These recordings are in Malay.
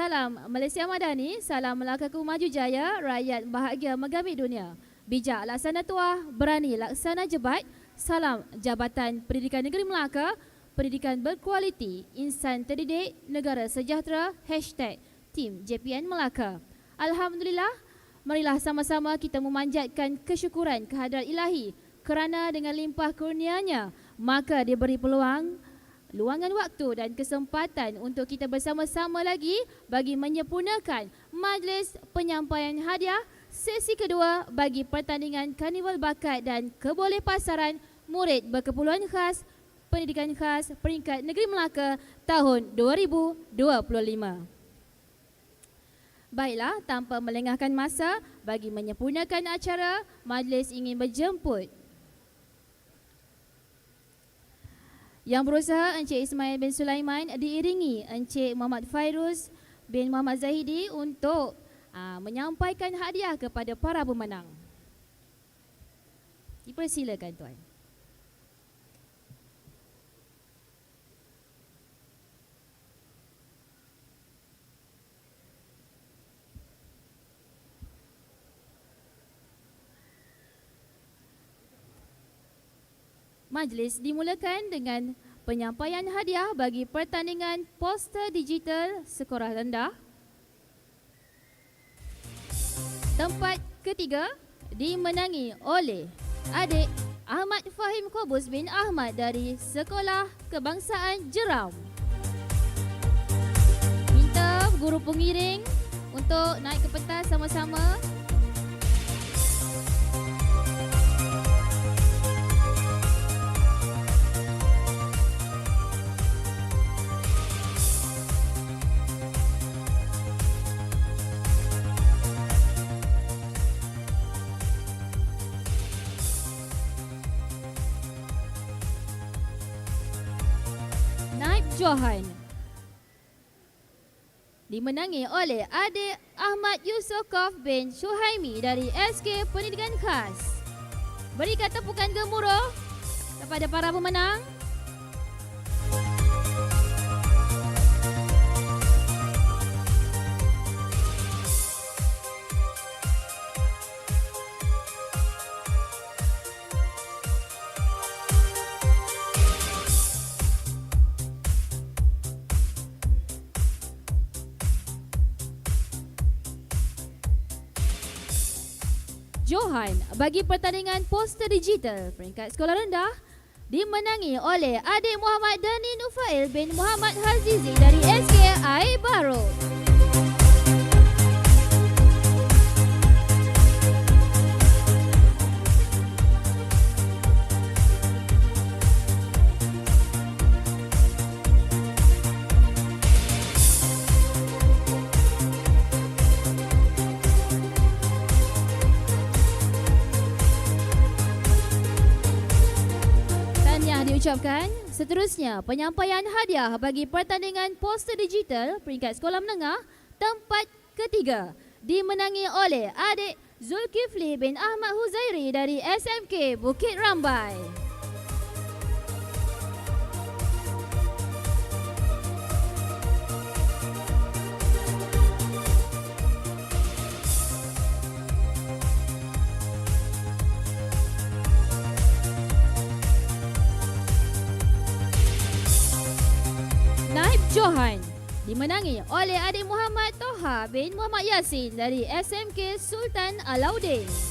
Salam Malaysia Madani, salam Melakaku Maju Jaya, rakyat bahagia megamit dunia. Bijak laksana tuah, berani laksana jebat. Salam Jabatan Pendidikan Negeri Melaka, pendidikan berkualiti, insan terdidik, negara sejahtera, hashtag Tim JPN Melaka. Alhamdulillah, marilah sama-sama kita memanjatkan kesyukuran kehadrat ilahi kerana dengan limpah kurnianya, maka diberi peluang luangan waktu dan kesempatan untuk kita bersama-sama lagi bagi menyempurnakan majlis penyampaian hadiah sesi kedua bagi pertandingan Karnival Bakat dan Kebolehpasaran Murid Berkeperluan Khas Pendidikan Khas Peringkat Negeri Melaka tahun 2025. Baiklah, tanpa melengahkan masa bagi menyempurnakan acara, majlis ingin berjemput Yang berusaha Encik Ismail bin Sulaiman diiringi Encik Muhammad Fairuz bin Muhammad Zahidi untuk aa, menyampaikan hadiah kepada para pemenang. Dipersilakan tuan. Majlis dimulakan dengan penyampaian hadiah bagi pertandingan poster digital sekolah rendah. Tempat ketiga dimenangi oleh adik Ahmad Fahim Kobus bin Ahmad dari Sekolah Kebangsaan Jeram. Minta guru pengiring untuk naik ke pentas sama-sama Johan dimenangi oleh adik Ahmad Yusof bin Suhaimi dari SK Pendidikan Khas. Berikan tepukan gemuruh kepada para pemenang. Johan bagi pertandingan poster digital peringkat sekolah rendah dimenangi oleh adik Muhammad Dani Nufail bin Muhammad Hazizi dari SK Air Baru. Diucapkan. Seterusnya, penyampaian hadiah bagi pertandingan poster digital peringkat sekolah menengah tempat ketiga dimenangi oleh adik Zulkifli bin Ahmad Huzairi dari SMK Bukit Rambai. Johan dimenangi oleh adik Muhammad Toha bin Muhammad Yasin dari SMK Sultan Alauddin.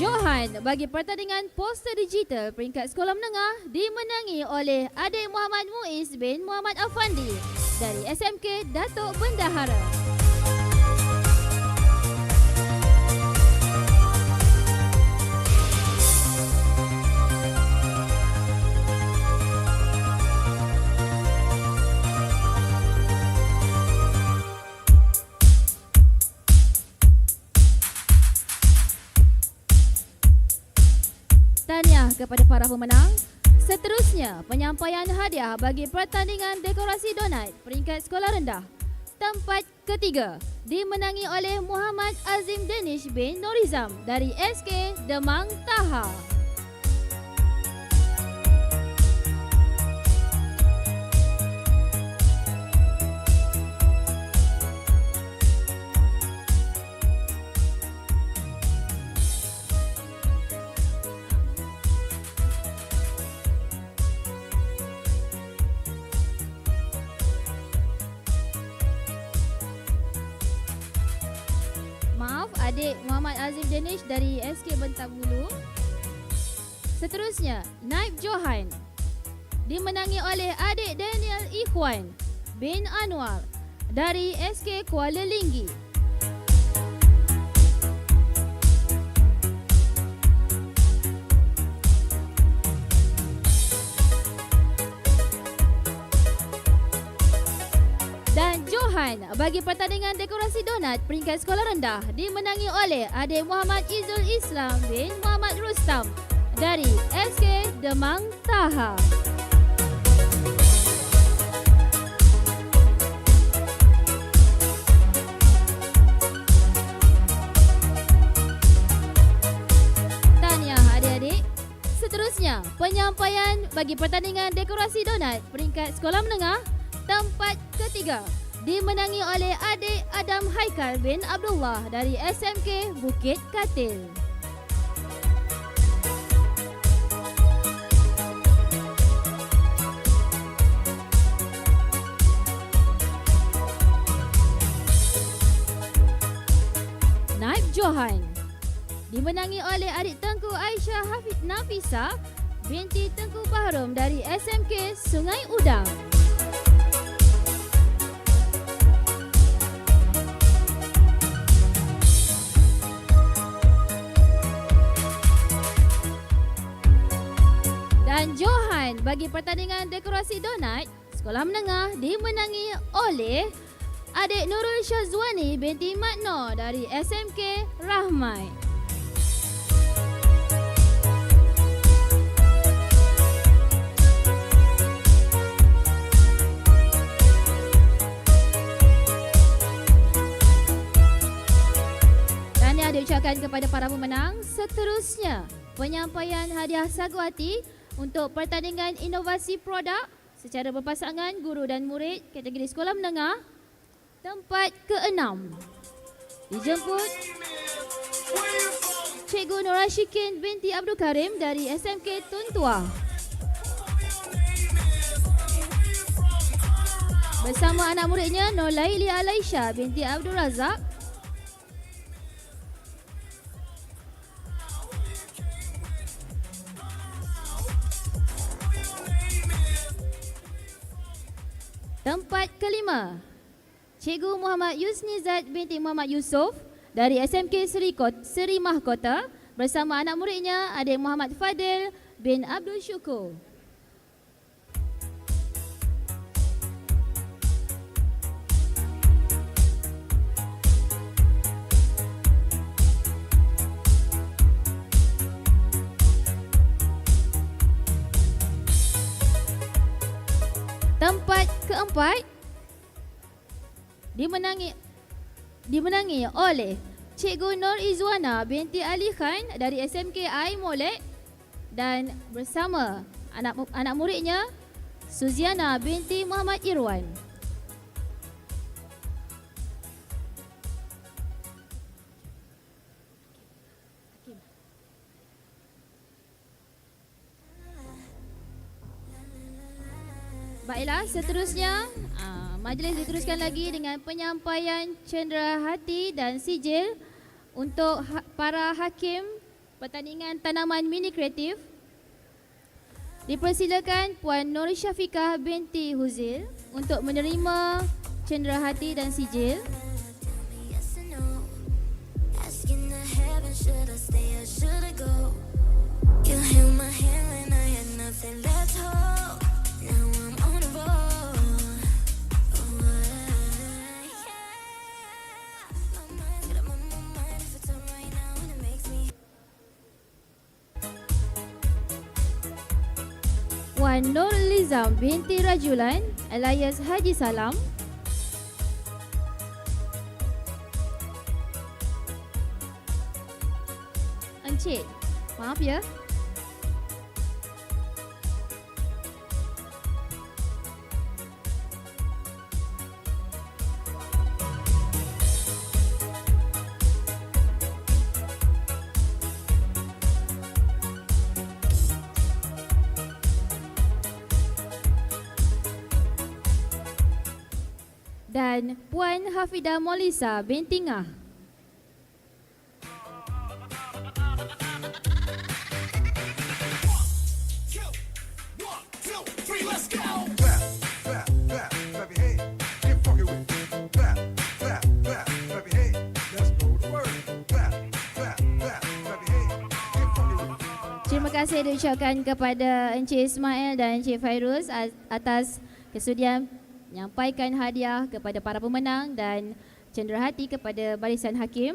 Johan bagi pertandingan poster digital peringkat sekolah menengah dimenangi oleh adik Muhammad Muiz bin Muhammad Afandi dari SMK Datuk Bendahara. Tahniah kepada para pemenang. Seterusnya, penyampaian hadiah bagi pertandingan dekorasi donat peringkat sekolah rendah. Tempat ketiga dimenangi oleh Muhammad Azim Danish bin Norizam dari SK Demang Taha. Muhammad Azim Danish dari SK Bentabulu. Seterusnya, Naib Johan dimenangi oleh adik Daniel Ikhwan bin Anwar dari SK Kuala Linggi. Johan bagi pertandingan dekorasi donat peringkat sekolah rendah dimenangi oleh adik Muhammad Izul Islam bin Muhammad Rustam dari SK Demang Taha. Seterusnya, penyampaian bagi pertandingan dekorasi donat peringkat sekolah menengah tempat ketiga dimenangi oleh adik Adam Haikal bin Abdullah dari SMK Bukit Katil. Naib Johan dimenangi oleh adik Tengku Aisyah Hafid Nafisa binti Tengku Bahrum dari SMK Sungai Udang. Dan Johan bagi pertandingan dekorasi donat sekolah menengah dimenangi oleh adik Nurul Syazwani binti Matno dari SMK Rahmai. Tahniah diucapkan kepada para pemenang. Seterusnya, penyampaian hadiah sagu hati untuk pertandingan inovasi produk secara berpasangan guru dan murid kategori sekolah menengah tempat ke-6. Dijemput Cikgu Nora Syikin binti Abdul Karim dari SMK Tuntua. Bersama anak muridnya Nolaili Alaisha binti Abdul Razak Tempat kelima, Cikgu Muhammad Yusnizat binti Muhammad Yusof dari SMK Seri, Kot, Seri Mahkota bersama anak muridnya adik Muhammad Fadil bin Abdul Syukur. Tempat keempat dimenangi dimenangi oleh Cikgu Nur Izwana binti Ali Khan dari SMK I Molek dan bersama anak anak muridnya Suziana binti Muhammad Irwan. Baiklah, seterusnya uh, majlis diteruskan lagi dengan penyampaian cendera hati dan sijil untuk ha- para hakim pertandingan tanaman mini kreatif. Dipersilakan Puan Nur Syafiqah binti Huzil untuk menerima cendera hati dan sijil. Should I stay or should I go? You held my Puan Nur Lizam binti Rajulan alias Haji Salam Encik, maaf ya. Dan Puan Hafidah Molisa binti Ngah. One, two, three, let's go. Clap, clap, clap, clap your hands. Get funky with it. Clap, clap, clap, clap your hands. Let's go to work. Clap, clap, clap, clap your hands. Get funky with it. Terima kasih diucapkan kepada Encik Ismail dan Encik Fairuz atas kesudian menyampaikan hadiah kepada para pemenang dan cenderahati kepada barisan hakim.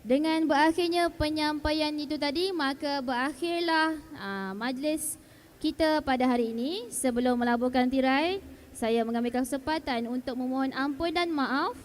Dengan berakhirnya penyampaian itu tadi, maka berakhirlah aa, majlis kita pada hari ini. Sebelum melaburkan tirai, saya mengambil kesempatan untuk memohon ampun dan maaf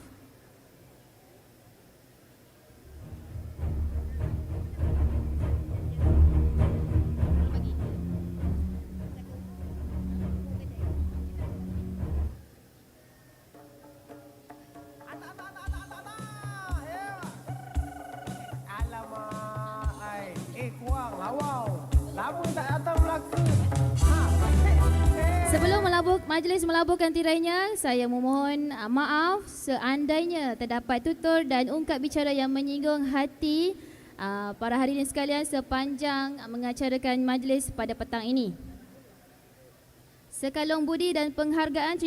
majlis melaburkan tirainya, saya memohon uh, maaf seandainya terdapat tutur dan ungkap bicara yang menyinggung hati uh, para hadirin sekalian sepanjang mengacarakan majlis pada petang ini. Sekalung budi dan penghargaan terima